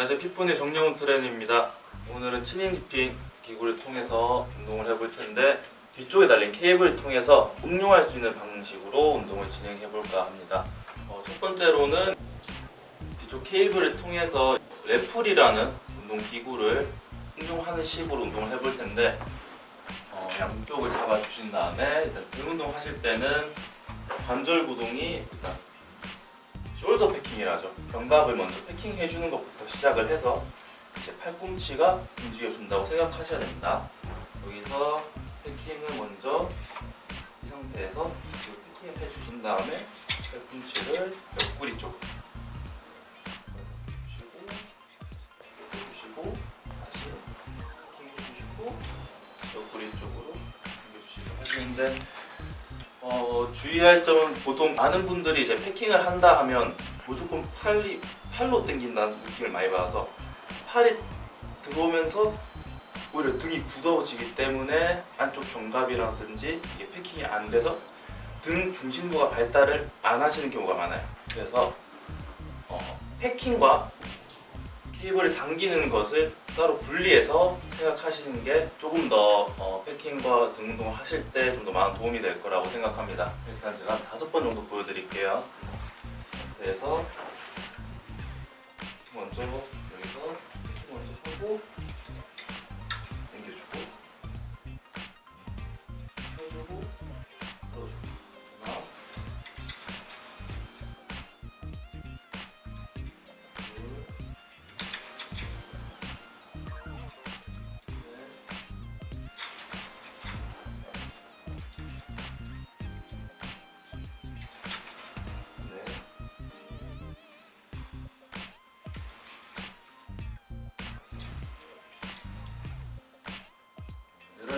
안녕하세요. 피톤의 정영훈 트레이너입니다. 오늘은 치닝 디핑 기구를 통해서 운동을 해볼 텐데 뒤쪽에 달린 케이블을 통해서 응용할 수 있는 방식으로 운동을 진행해 볼까 합니다. 어, 첫 번째로는 뒤쪽 케이블을 통해서 레플이라는 운동 기구를 응용하는 식으로 운동을 해볼 텐데 어, 양쪽을 잡아주신 다음에 일단 등 운동 하실 때는 관절 구동이 일단 숄더 패킹이라죠. 견갑을 먼저 패킹해 주는 것부터 시작을 해서 이제 팔꿈치가 움직여 준다고 생각하셔야 됩니다. 여기서 패킹을 먼저 이 상태에서 패킹을 해 주신 다음에 팔꿈치를 옆구리 쪽 주시고 주시고 다시 패킹해 주시고 옆구리 쪽으로 당겨 주시고 하시는데 어, 주의할 점은 보통 많은 분들이 이제 패킹을 한다 하면 무조건 팔이 팔로 당긴다는 느낌을 많이 받아서 팔이 들어오면서 오히려 등이 굳어지기 때문에 안쪽 견갑이라든지 이게 패킹이 안 돼서 등 중심부가 발달을 안 하시는 경우가 많아요. 그래서 어, 패킹과 케이블을 당기는 것을 따로 분리해서 생각하시는 게 조금 더 어, 패킹과 등 운동을 하실 때 좀 더 많은 도움이 될 거라고 생각합니다. 일단 제가 다섯 번 정도 보여드릴게요. 그래서 먼저 여기서 패킹 먼저 하고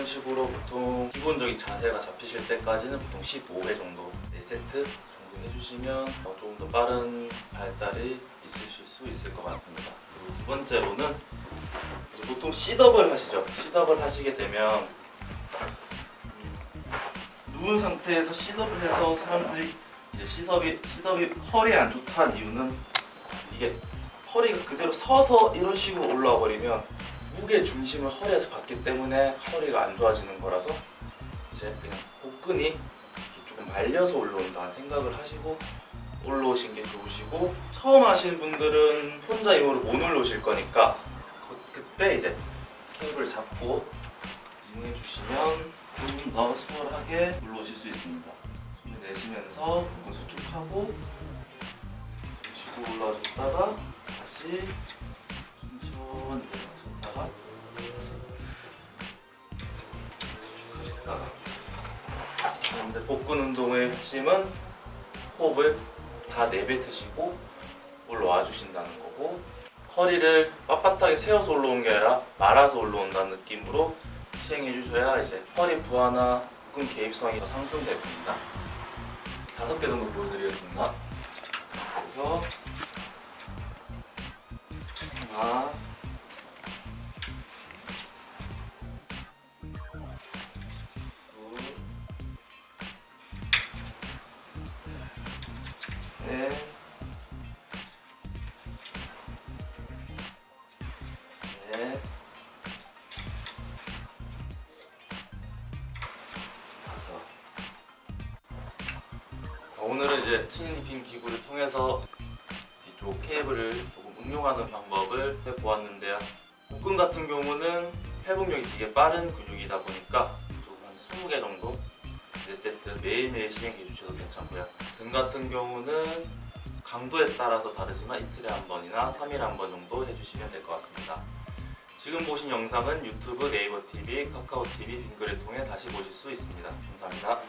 이런 식으로 보통 기본적인 자세가 잡히실 때까지는 보통 15회 정도 4세트 정도 해주시면 어, 조금 더 빠른 발달이 있으실 수 있을 것 같습니다. 그리고 두 번째로는 보통 시덥을 하시죠. 시덥을 하시게 되면 음, 누운 상태에서 시덥을 해서 사람들이 이제 시덥이 시덥이 허리에 안 좋다는 이유는 이게 허리가 그대로 서서 이런 식으로 올라와 버리면 무게 중심을 허리에서 받기 때문에 허리가 안 좋아지는 거라서 이제 그냥 복근이 조금 말려서 올라온다는 생각을 하시고 올라오신 게 좋으시고 처음 하시는 분들은 혼자 힘으로 못 올라오실 거니까 그, 그때 이제 케이블 잡고 이용해 주시면 좀 더 수월하게 올라오실 수 있습니다. 숨을 내쉬면서 복근 수축하고 쉬고 올라와줬다가 다시 그런데 복근 운동의 핵심은 호흡을 다 내뱉으시고 올라와 주신다는 거고 허리를 빳빳하게 세워서 올라오는 게 아니라 말아서 올라온다는 느낌으로 시행해 주셔야 이제 허리 부하나 복근 개입성이 더 상승될 겁니다. 다섯 개 정도 보여드리겠습니다. 그래서 어, 오늘은 이제 치닝핑 기구를 통해서 뒤쪽 케이블을 조금 응용하는 방법을 해보았는데요. 복근 같은 경우는 회복력이 되게 빠른 근육이다 보니까 조금 한 20개 정도 4세트 매일매일 시행해 주셔도 괜찮고요. 등 같은 경우는 강도에 따라서 다르지만 이틀에 한 번이나 3일에 한 번 정도 해주시면 될 것 같습니다. 지금 보신 영상은 유튜브, 네이버 TV, 카카오 TV 링크를 통해 다시 보실 수 있습니다. 감사합니다.